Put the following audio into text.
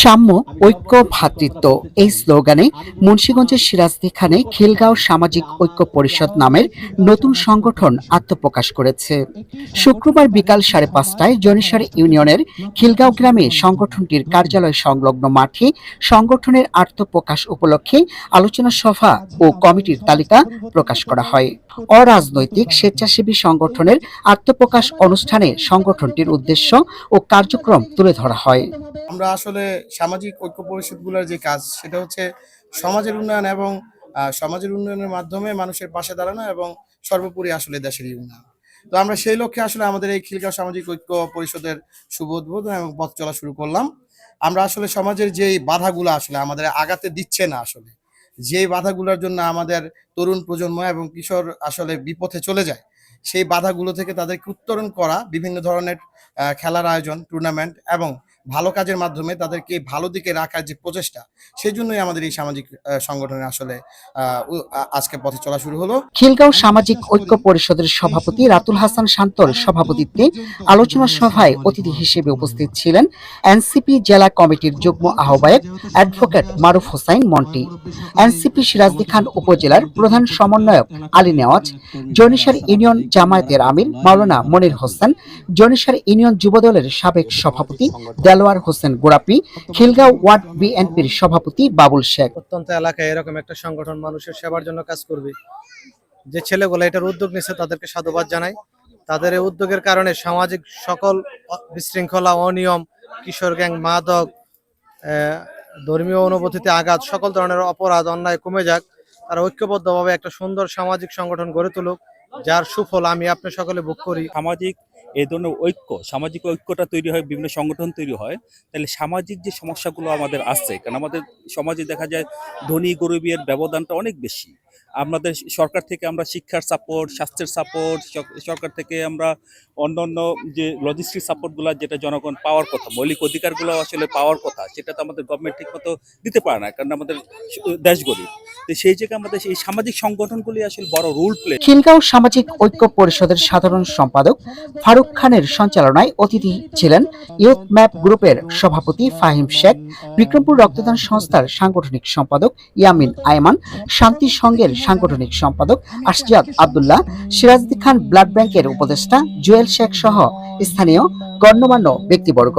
সাম্য, ঐক্য, ভ্রাতৃত্ব। এই স্লোগানে মুন্সীগঞ্জের সিরাজদি খানে খিলগাঁও সামাজিক ঐক্য পরিষদ নামের নতুন সংগঠন আত্মপ্রকাশ করেছে। শুক্রবার বিকাল সাড়ে পাঁচটায় জনিসার ইউনিয়নের খিলগাঁও গ্রামে সংগঠনটির কার্যালয় সংলগ্ন মাঠে সংগঠনের আত্মপ্রকাশ উপলক্ষে আলোচনা সভা ও কমিটির তালিকা প্রকাশ করা হয়। অরাজনৈতিক স্বেচ্ছাসেবী সংগঠনের আত্মপ্রকাশ অনুষ্ঠানে সংগঠনটির উদ্দেশ্য ও কার্যক্রম তুলে ধরা হয়। আমরা আসলে সামাজিক ঐক্য পরিষদগুলোর যে কাজ, সেটা হচ্ছে সমাজের উন্নয়ন এবং সমাজের উন্নয়নের মাধ্যমে মানুষের পাশে দাঁড়ানো এবং সর্বোপরি আসলে দেশের উন্নয়ন। তো আমরা সেই লক্ষ্যে আসলে আমাদের এই খিলগাঁও সামাজিক ঐক্য পরিষদের শুভ উদ্বোধন এবং পথ চলা শুরু করলাম। আমরা আসলে সমাজের যেই বাধাগুলো আসলে আমাদের আগাতে দিচ্ছে না আসলে, যেই বাধাগুলোর জন্য আমাদের তরুণ প্রজন্ম এবং কিশোর আসলে বিপথে চলে যায়, সেই বাধাগুলো থেকে তাদেরকে উত্তরণ করা, বিভিন্ন ধরনের খেলার আয়োজন টুর্নামেন্ট এবং ভালো কাজের মাধ্যমে তাদেরকে ভালো দিকে রাখার যে প্রচেষ্টা সেই জন্যই আমাদের এই সামাজিক সংগঠনে আসলে আজকে পথে চলা শুরু হলো। খিলগাঁও সামাজিক ঐক্য পরিষদের সভাপতি রাতুল হাসান শান্তর সভাপতিত্বে আলোচনা সভায় অতিথি হিসেবে উপস্থিত ছিলেন এনসিপি জেলা কমিটির যুগ্ম আহ্বায়ক অ্যাডভোকেট মারুফ হোসাইন মন্টি। এনসিপি সিরাজদি খান উপজেলার প্রধান সমন্বয়ক আলী নেওয়াজ, জনিসার ইউনিয়ন জামায়াতের আমির মাওলানা মনির হোসেন, জনিসার ইউনিয়ন যুবদলের সাবেক সভাপতি দেলোয়ার হোসেন গোড়াপি খিলগাঁও ওয়ার্ড বিএনপির সভাপতি বাবুল শেখ। প্রত্যন্ত এলাকায় এরকম একটা সংগঠন মানুষের সেবার জন্য কাজ করবে। যে ছেলেগুলো এটার উদ্যোগ নিচ্ছে তাদেরকে সাধুবাদ জানাই। তাদের এই উদ্যোগের কারণে সামাজিক সকল বিশৃঙ্খলা অনিয়ম কিশোর গ্যাং মাদক আহ, ধর্মীয় অনুভূতিতে আঘাত সকল ধরনের অপরাধ অন্যায় কমে যাক তারা ঐক্যবদ্ধভাবে একটা সুন্দর সামাজিক সংগঠন গড়ে তুলুক যার সুফল আমি আপনি সকলে ভোগ করি। সামাজিক এই ধরনের ঐক্য, সামাজিক ঐক্যটা তৈরি হয়, বিভিন্ন সংগঠন তৈরি হয়, তাহলে সামাজিক যে সমস্যাগুলো আমাদের আসছে কারণ আমাদের সমাজে দেখা যায় ধনী গরিবের ব্যবধানটা অনেক বেশি। আমাদের সরকার থেকে আমরা শিক্ষার সাপোর্ট স্বাস্থ্যের সাপোর্ট সরকার থেকে আমরা অন্যান্য যে লজিস্টিক সাপোর্টগুলো যেটা জনগণ পাওয়ার কথা, মৌলিক অধিকারগুলো আসলে পাওয়ার কথা, সেটা তো আমাদের গভর্নমেন্ট ঠিক মতো দিতে পারে না, কারণ আমাদের দেশ গরিব। সেই জায়গায় আমাদের এই সামাজিক সংগঠনগুলি আসলে বড় রোল প্লে খিলগাঁও সামাজিক ঐক্য পরিষদের সাধারণ সম্পাদক ফারুক খানের সঞ্চালনায় অতিথি ছিলেন ইউথ ম্যাপ গ্রুপের সভাপতি ফাহিম শেখ, বিক্রমপুর রক্তদান সংস্থার সাংগঠনিক সম্পাদক ইয়ামিন আয়মান, শান্তি সংঘের সাংগঠনিক সম্পাদক আশজাদ আব্দুল্লাহ সিরাজদি খান ব্লাড ব্যাংকের উপদেষ্টা জুয়েল শেখ সহ স্থানীয় গণ্যমান্য ব্যক্তিবর্গ।